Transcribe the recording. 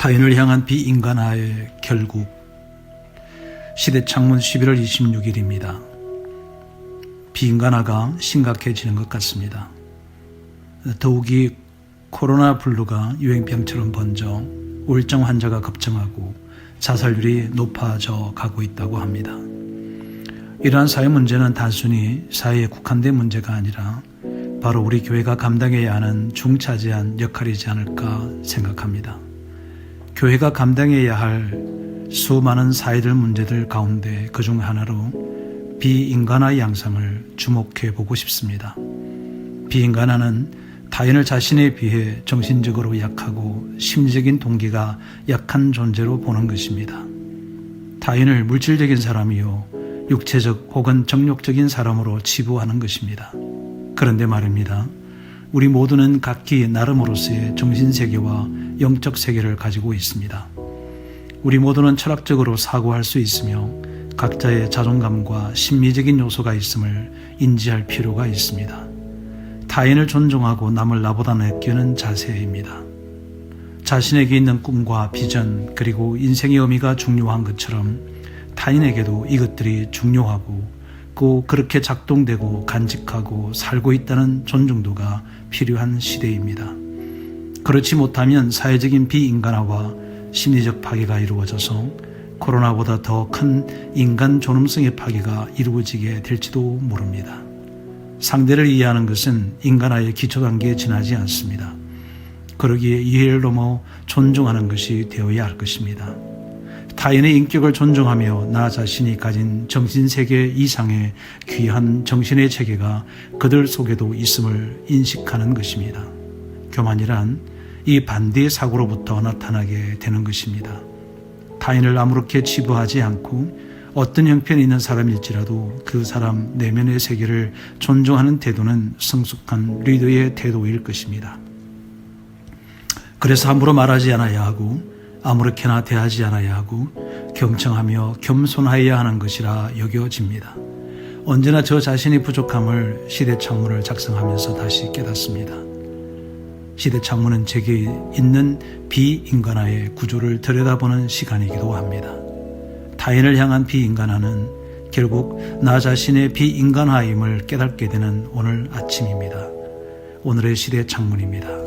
타인을 향한 비인간화의 결국 시대 창문 11월 26일입니다. 비인간화가 심각해지는 것 같습니다. 더욱이 코로나 블루가 유행병처럼 번져 우울증 환자가 급증하고 자살률이 높아져 가고 있다고 합니다. 이러한 사회 문제는 단순히 사회에 국한된 문제가 아니라 바로 우리 교회가 감당해야 하는 중차지한 역할이지 않을까 생각합니다. 교회가 감당해야 할 수많은 사회들 문제들 가운데 그 중 하나로 비인간화 양상을 주목해 보고 싶습니다. 비인간화는 타인을 자신에 비해 정신적으로 약하고 심리적인 동기가 약한 존재로 보는 것입니다. 타인을 물질적인 사람이요, 육체적 혹은 정욕적인 사람으로 치부하는 것입니다. 그런데 말입니다. 우리 모두는 각기 나름으로서의 정신세계와 영적 세계를 가지고 있습니다. 우리 모두는 철학적으로 사고할 수 있으며 각자의 자존감과 심리적인 요소가 있음을 인지할 필요가 있습니다. 타인을 존중하고 남을 나보다 느끼는 자세입니다. 자신에게 있는 꿈과 비전 그리고 인생의 의미가 중요한 것처럼 타인에게도 이것들이 중요하고 꼭 그렇게 작동되고 간직하고 살고 있다는 존중도가 필요한 시대입니다. 그렇지 못하면 사회적인 비인간화와 심리적 파괴가 이루어져서 코로나보다 더 큰 인간 존엄성의 파괴가 이루어지게 될지도 모릅니다. 상대를 이해하는 것은 인간화의 기초 단계에 지나지 않습니다. 그러기에 이해를 넘어 존중하는 것이 되어야 할 것입니다. 타인의 인격을 존중하며 나 자신이 가진 정신세계 이상의 귀한 정신의 체계가 그들 속에도 있음을 인식하는 것입니다. 교만이란 이 반대의 사고로부터 나타나게 되는 것입니다. 타인을 아무렇게 치부하지 않고 어떤 형편이 있는 사람일지라도 그 사람 내면의 세계를 존중하는 태도는 성숙한 리더의 태도일 것입니다. 그래서 함부로 말하지 않아야 하고 아무렇게나 대하지 않아야 하고 경청하며 겸손하여야 하는 것이라 여겨집니다. 언제나 저 자신의 부족함을 시대 창문을 작성하면서 다시 깨닫습니다. 시대 창문은 제게 있는 비인간화의 구조를 들여다보는 시간이기도 합니다. 타인을 향한 비인간화는 결국 나 자신의 비인간화임을 깨닫게 되는 오늘 아침입니다. 오늘의 시대 창문입니다.